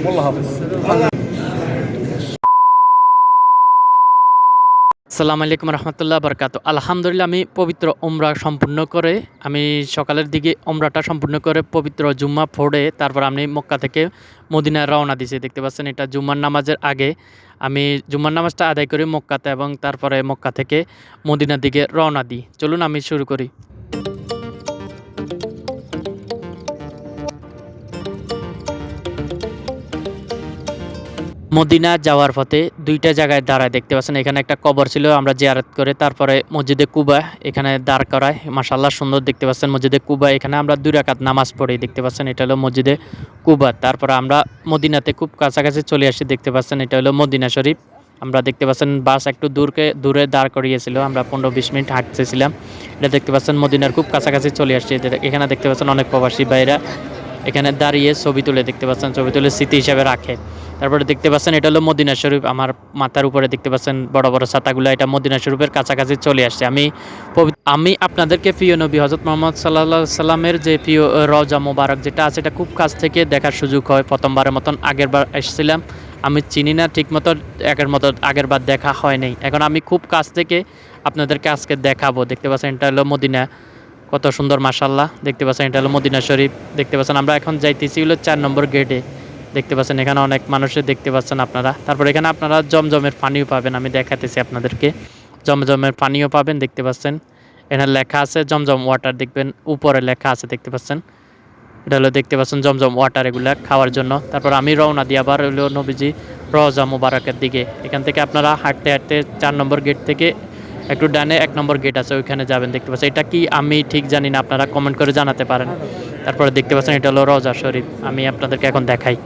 والله حافظ আসসালামু আলাইকুম রহমতুল্লাহ বরকাত আলহামদুলিল্লাহ আমি পবিত্র ওমরা সম্পূর্ণ করে আমি সকালের দিকে ওমরাটা সম্পূর্ণ করে পবিত্র জুম্মা পড়ে তারপর আমি মক্কা থেকে মদিনায় রওনা দিয়েছি দেখতে পাচ্ছেন এটা জুম্মার নামাজের আগে আমি জুম্মার নামাজটা আদায় করি মক্কাতে এবং তারপরে মক্কা থেকে মদিনার দিকে রওনা দিই চলুন আমি শুরু করি মদিনা যাওয়ার পথে দুইটা জায়গায় দাঁড়ায় দেখতে পাচ্ছেন। এখানে একটা কবর ছিল, আমরা জিয়ারত করে তারপরে মসজিদে কুবা এখানে দাঁড় করায়। মাসাল্লাহ সুন্দর দেখতে পাচ্ছেন মসজিদে কুবা। এখানে আমরা দুই রাকাত নামাজ পড়ি, দেখতে পাচ্ছেন এটা হলো মসজিদে কুবা। তারপরে আমরা মদিনাতে খুব কাছাকাছি চলে আসি, দেখতে পাচ্ছেন এটা হলো মদিনা শরীফ। আমরা দেখতে পাচ্ছেন বাস একটু দূরকে, দূরে দাঁড় করিয়েছিল, আমরা পনেরো বিশ মিনিট হাঁটতেছিলাম। এটা দেখতে পাচ্ছেন মদিনার খুব কাছাকাছি চলে আসছি এখানে দেখতে পাচ্ছেন অনেক প্রবাসী ভাইরা এখানে দাঁড়িয়ে ছবি তুলে দেখতে পাচ্ছেন, ছবি তুলে স্মৃতি হিসাবে রাখে। তারপরে দেখতে পাচ্ছেন, এটা হলো মদিনা শরীফ আমার মাথার উপরে দেখতে পাচ্ছেন বড় বড় ছাতাগুলো, এটা মদিনা শরীফের কাছাকাছি চলে আসছে। আমি আমি আপনাদেরকে প্রিয় নবী হজরত মোহাম্মদ সাল্লাহ সাল্লামের যে প্রিয় রওজা মোবারক যেটা আছে, এটা খুব কাছ থেকে দেখার সুযোগ হয়। প্রথমবারের মতন আগের বার এসেছিলাম। আমি চিনি না ঠিক মতো আগের মতো আগের বার দেখা হয়নি এখন আমি খুব কাছ থেকে আপনাদেরকে আজকে দেখাবো। দেখতে পাচ্ছেন, এটা হলো মদিনা কত সুন্দর মাসাল্লাহ দেখতে পাচ্ছেন, এটা হলো মদিনা শরীফ। দেখতে পাচ্ছেন, আমরা এখন যাইতেছি হলো চার নম্বর গেটে দেখতে পাচ্ছেন, এখানে অনেক মানুষের দেখতে পাচ্ছেন আপনারা। তারপর এখানে আপনারা জমজমের পানিও পাবেন, আমি দেখাতেছি আপনাদেরকে। জমজমের পানিও পাবেন, দেখতে পাচ্ছেন। এখানে লেখা আছে জমজম ওয়াটার দেখবেন, উপরে লেখা আছে, দেখতে পাচ্ছেন। এটা হলো দেখতে পাচ্ছেন জমজম ওয়াটার এগুলা খাওয়ার জন্য। তারপর আমি রওনা দিই আবার হলো নবীজি রওজা মুবারকের দিকে। এখান থেকে আপনারা হাঁটতে হাঁটতে চার নম্বর গেট থেকে একটু ডানে এক নম্বর গেট আছে ওইখানে যাবেন দেখতে পাচ্ছেন এটা কি আমি ঠিক জানি না আপনারা কমেন্ট করে জানাতে পারেন তারপরে দেখতে পাচ্ছেন এটা হলো রজা শরীফ আমি আপনাদেরকে এখন দেখাই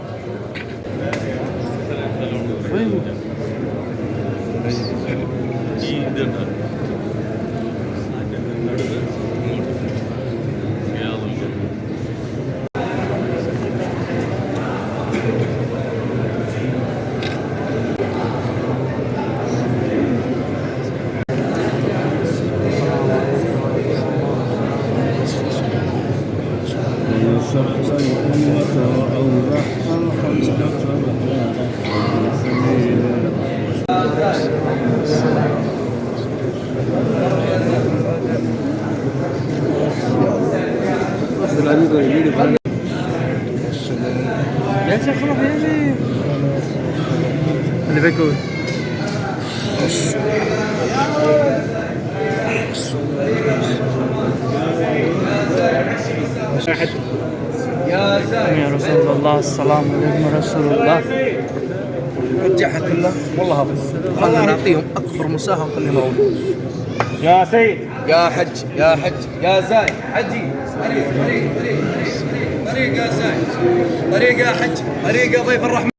الأمة وأوضح الحجة سبيلا يا شيخ روح يا شيخ اللي بيقول واحد رسول الله السلام عليكم رسول الله. رجعها كلها والله حافظ خلنا نعطيهم أكبر مساهمة خليهم اول يا سيد. يا حج يا حج. يا زاي حجي. طريق طريق طريق طريق يا زاي طريق يا حج. طريق يا ضيف الرحمن.